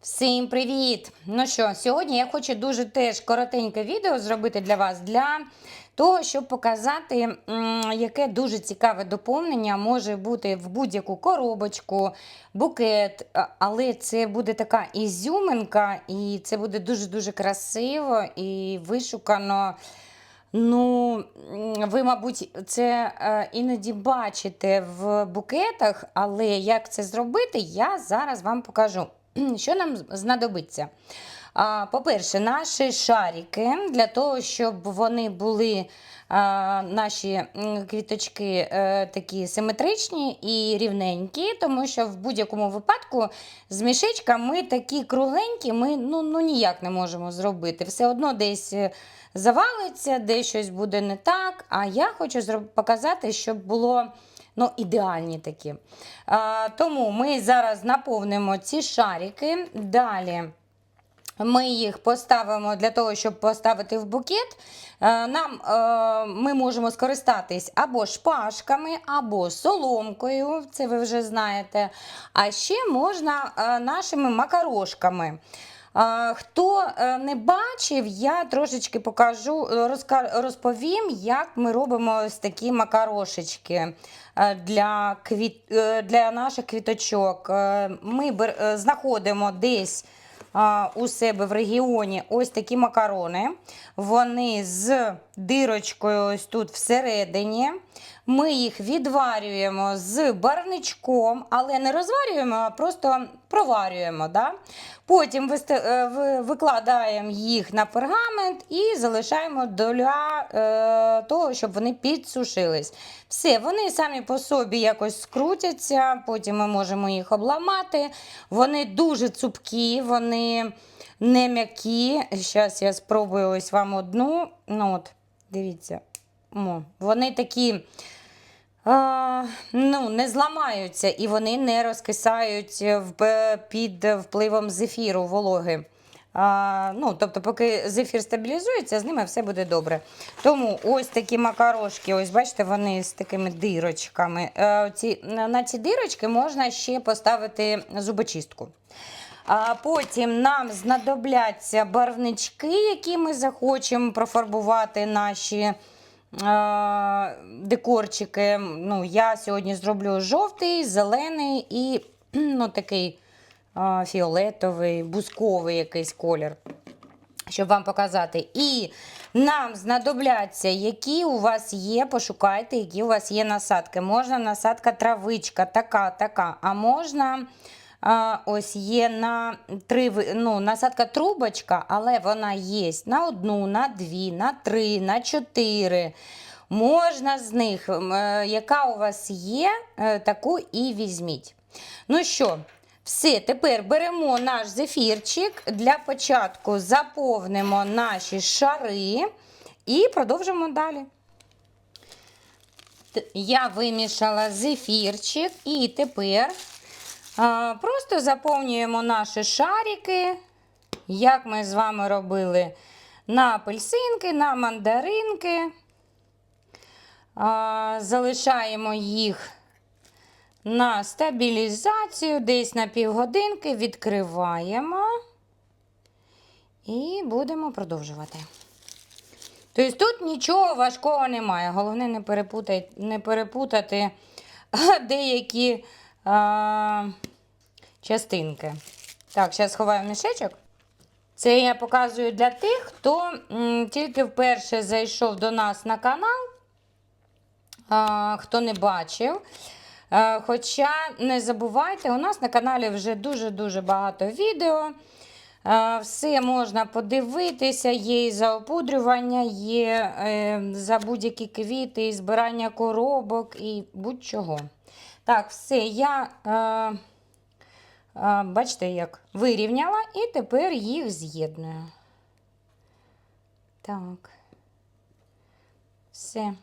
Всім привіт! Ну що, сьогодні я хочу дуже теж коротеньке відео зробити для вас для того, щоб показати, яке дуже цікаве доповнення може бути в будь-яку коробочку, букет, але це буде така ізюминка, і це буде дуже-дуже красиво і вишукано. Ну, ви, мабуть, це е, іноді бачите в букетах, але як це зробити, я зараз вам покажу. Що нам знадобиться? По-перше, наші шарики для того, щоб вони були наші квіточки е, такі симетричні і рівненькі, тому що в будь-якому випадку з мішечка такі кругленькі, ми ну, ну ніяк не можемо зробити. Все одно десь е, завалиться, десь щось буде не так. А я хочу показати, щоб було ну, ідеальні такі. А, тому ми зараз наповнимо ці шарики. Далі. Ми їх поставимо для того, щоб поставити в букет. Е, Нам е, ми можемо скористатись або шпажками, або соломкою, це ви вже знаєте. А ще можна е, нашими макарошками. Хто е, не бачив, я трошечки покажу, розповім, як ми робимо ось такі макарошечки е, для, квіт, е, для наших квіточок. Ми знаходимо десь у себе в регіоні ось такі макарони. Вони з дирочкою ось тут всередині. Ми їх відварюємо з барничком, але не розварюємо, а просто проварюємо. Да? Потім е, ви- викладаємо їх на пергамент і залишаємо для е, того, щоб вони підсушились. Все, вони самі по собі якось скрутяться, потім ми можемо їх обламати. Вони дуже цупкі, вони не м'які. Зараз я спробую ось вам одну. Ну от, дивіться. О, вони такі. А, ну, не зламаються і вони не розкисають в, під впливом зефіру вологи. А, ну, тобто, поки зефір стабілізується, з ними все буде добре. Тому ось такі макарошки, ось бачите, вони з такими дирочками. Е, ці, на ці дирочки можна ще поставити зубочистку. А потім нам знадобляться барвнички, які ми захочемо профарбувати наші е, декорчики. Ну, я сьогодні зроблю жовтий, зелений і ну, такий е, фіолетовий, бусковий якийсь колір. Щоб вам показати. І нам знадобляться, які у вас є, пошукайте, які у вас є насадки. Можна насадка травичка, така, така. А можна ось є на три, ну, насадка трубочка, але вона є на одну, на дві, на три, на чотири. Можна з них, е, яка у вас є, е, таку і візьміть. Ну що, все, тепер беремо наш зефірчик. Для початку заповнимо наші шари і продовжимо далі. Я вимішала зефірчик і тепер просто заповнюємо наші шарики, як ми з вами робили на апельсинки, на мандаринки. Залишаємо їх на стабілізацію, десь на півгодинки відкриваємо і будемо продовжувати. Тобто тут нічого важкого немає. Головне не перепутати, не перепутати деякі а, частинки. Так, зараз ховаю мішечок. Це я показую для тих, хто тільки вперше зайшов до нас на канал, а, хто не бачив. Е, Хоча не забувайте, у нас на каналі вже дуже-дуже багато відео. Е, Все можна подивитися, є і за опудрювання, є е, за будь-які квіти, і збирання коробок і будь-чого. Так, все, я, е, е, бачите, як вирівняла, і тепер їх з'єдную. Так. Все.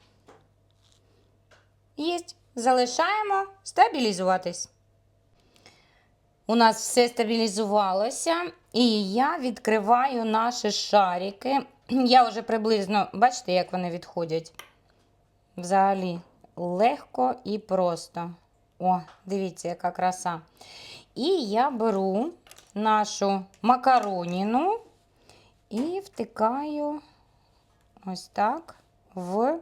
Єсть. Залишаємо стабілізуватись. У нас все стабілізувалося, і я відкриваю наші шарики. Я вже приблизно, бачите, як вони відходять? Взагалі, легко і просто. О, дивіться, яка краса. І я беру нашу макароніну і втикаю ось так в,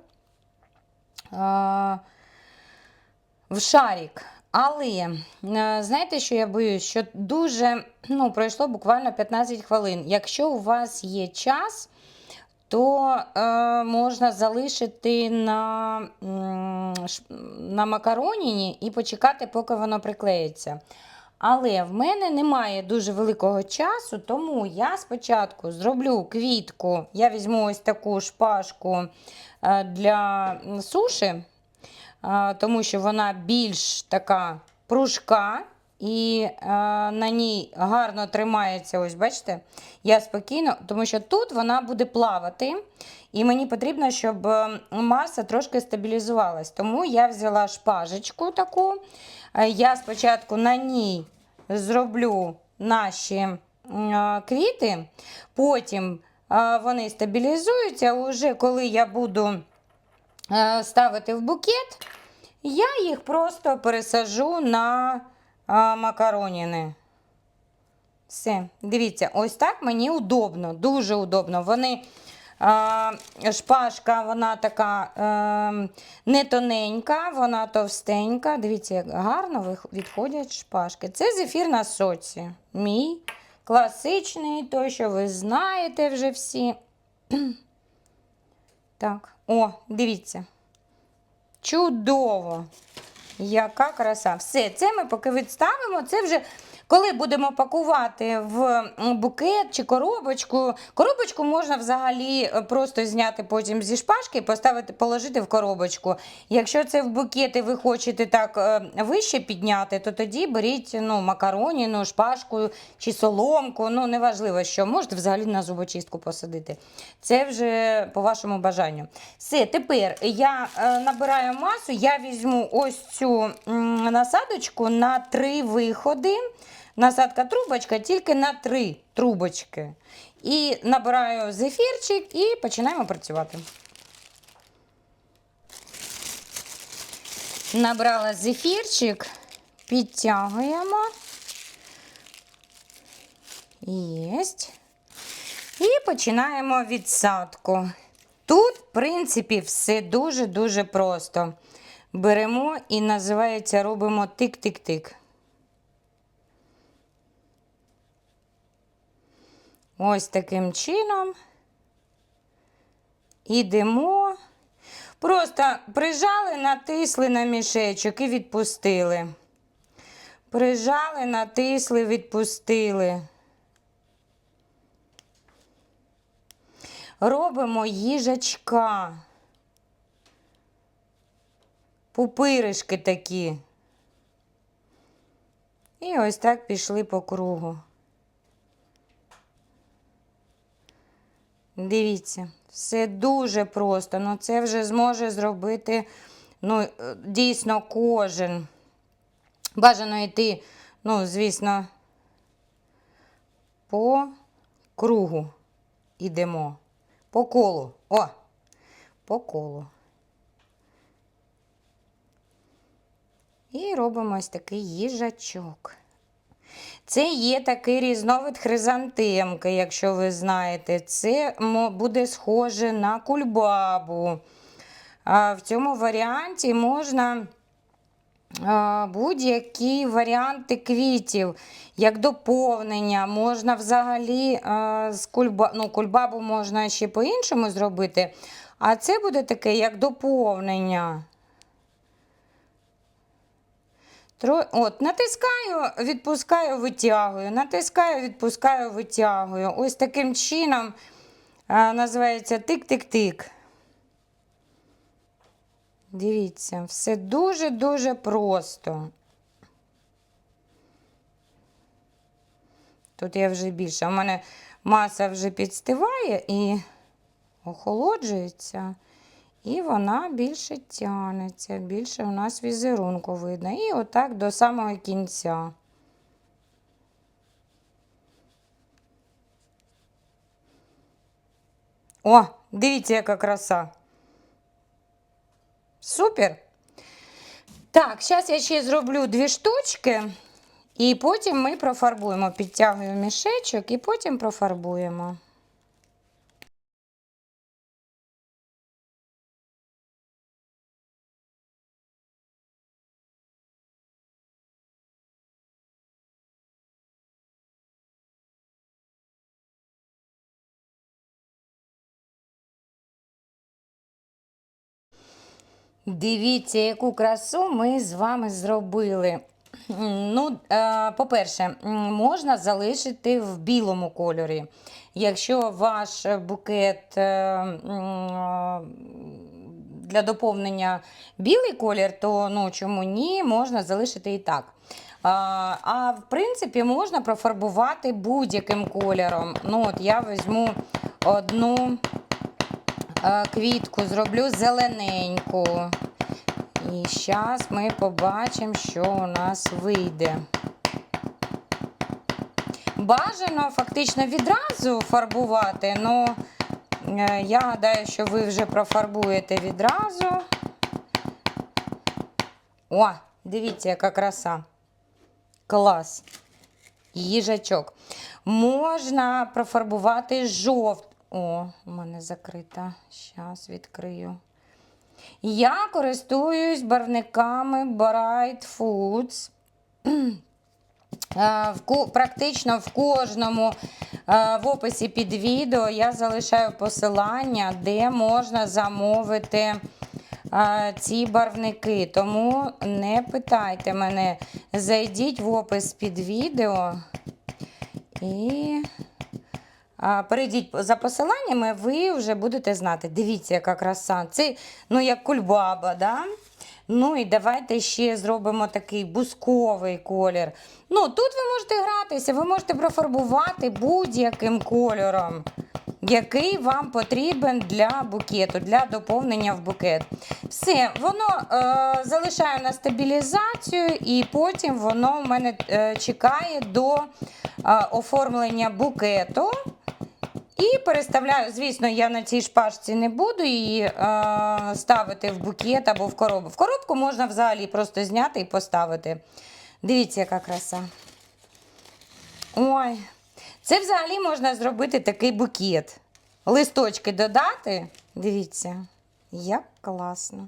в шарик. Але е, знаєте, що я боюсь? Що дуже ну, пройшло буквально 15 хвилин. Якщо у вас є час, то е, можна залишити на, на макароніні і почекати, поки воно приклеїться. Але в мене немає дуже великого часу, тому я спочатку зроблю квітку. Я візьму ось таку шпажку е, для суші, е, тому що вона більш така пружка. І е, на ній гарно тримається, ось бачите, я спокійно, тому що тут вона буде плавати, і мені потрібно, щоб е, маса трошки стабілізувалась. Тому я взяла шпажечку таку. Е, Я спочатку на ній зроблю наші е, квіти, потім е, вони стабілізуються. Уже коли я буду ставити в букет, я їх просто пересажу на макароніни. Все, дивіться, ось так мені удобно, дуже удобно. Вони шпажка, вона така е, не тоненька, вона товстенька. Дивіться, як гарно відходять шпажки. Це зефір на соці. Мій класичний, той, що ви знаєте вже всі. Так, о, дивіться. Чудово! Яка краса. Все, це ми поки відставимо. Це вже коли будемо пакувати в букет чи коробочку. Коробочку можна взагалі е, просто зняти потім зі шпажки і поставити, положити в коробочку. Якщо це в букет і ви хочете так е, вище підняти, то тоді беріть ну, макароніну, шпажку чи соломку. Ну, неважливо, що можете взагалі на зубочистку посадити. Це вже по вашому бажанню. Все, тепер я е, набираю масу, я візьму ось цю насадочку на три виходи. Насадка трубочка тільки на три трубочки. І набираю зефірчик і починаємо працювати. Набрала зефірчик, підтягуємо. Єсть. І починаємо відсадку. Тут, в принципі, все дуже-дуже просто. Беремо і називається, робимо тик-тик-тик. Ось таким чином. Ідемо. Просто прижали, натисли на мішечок і відпустили. Прижали, натисли, відпустили. Робимо їжачка. Пупиришки такі. І ось так пішли по кругу. Дивіться, все дуже просто. Ну, це вже зможе зробити ну, е, дійсно кожен. Бажано йти, ну, звісно, по кругу ідемо. По колу. О! По колу. І робимо ось такий їжачок. Це є такий різновид хризантемки, якщо ви знаєте. Це буде схоже на кульбабу. В цьому варіанті можна будь-які варіанти квітів, як доповнення. Можна взагалі з кульба... ну, кульбабу можна ще по-іншому зробити. А це буде таке, як доповнення. От, натискаю, відпускаю, витягую. Натискаю, відпускаю, витягую. Ось таким чином а, називається тик-тик-тик. Дивіться, все дуже-дуже просто. Тут я вже більше. У мене маса вже підстиває і охолоджується. І вона більше тягнеться, більше у нас візерунку видно. І отак до самого кінця. О, дивіться, яка краса. Супер. Так, зараз я ще зроблю дві штучки. І потім ми профарбуємо, підтягуємо мішечок і потім профарбуємо. Дивіться, яку красу ми з вами зробили. Ну, е, по-перше, можна залишити в білому кольорі. Якщо ваш букет е, для доповнення білий колір, то ну, чому ні, можна залишити і так. А, в принципі, можна профарбувати будь-яким кольором. Ну, от я візьму одну е, квітку, зроблю зелененьку. І зараз ми побачимо, що у нас вийде. Бажано фактично відразу фарбувати, але я гадаю, що ви вже профарбуєте відразу. О, дивіться, яка краса. Клас. Їжачок. Можна профарбувати жовт. О, у мене закрита. Зараз відкрию. Я користуюсь барвниками Bright Foods. Практично в кожному в описі під відео я залишаю посилання, де можна замовити ці барвники. Тому не питайте мене, зайдіть в опис під відео і Перейдіть за посиланнями, ви вже будете знати. Дивіться, яка краса. Це ну, як кульбаба. Да? Ну і давайте ще зробимо такий бусковий колір. Ну, Тут ви можете гратися, ви можете профарбувати будь-яким кольором, який вам потрібен для букету, для доповнення в букет. Все, воно е, залишаю на стабілізацію, і потім воно в мене е, чекає до е, оформлення букету. І переставляю, звісно, я на цій шпажці не буду її е, ставити в букет або в коробку. В коробку можна взагалі просто зняти і поставити. Дивіться, яка краса. Ой, це взагалі можна зробити такий букет. Листочки додати. Дивіться, як класно.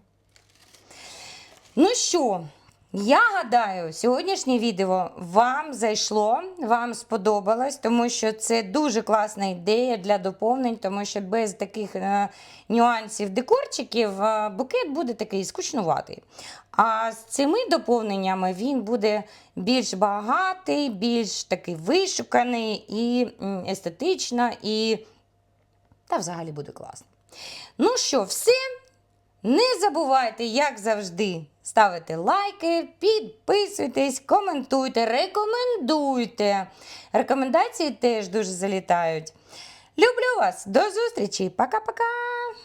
Ну що, я гадаю, сьогоднішнє відео вам зайшло, вам сподобалось, тому що це дуже класна ідея для доповнень, тому що без таких е, нюансів декорчиків е, букет буде такий скучнуватий. А з цими доповненнями він буде більш багатий, більш такий вишуканий і естетично, і та взагалі буде класно. Ну що, все. Не забувайте, як завжди, ставити лайки, підписуйтесь, коментуйте, рекомендуйте. Рекомендації теж дуже залітають. Люблю вас, до зустрічі, пока-пока!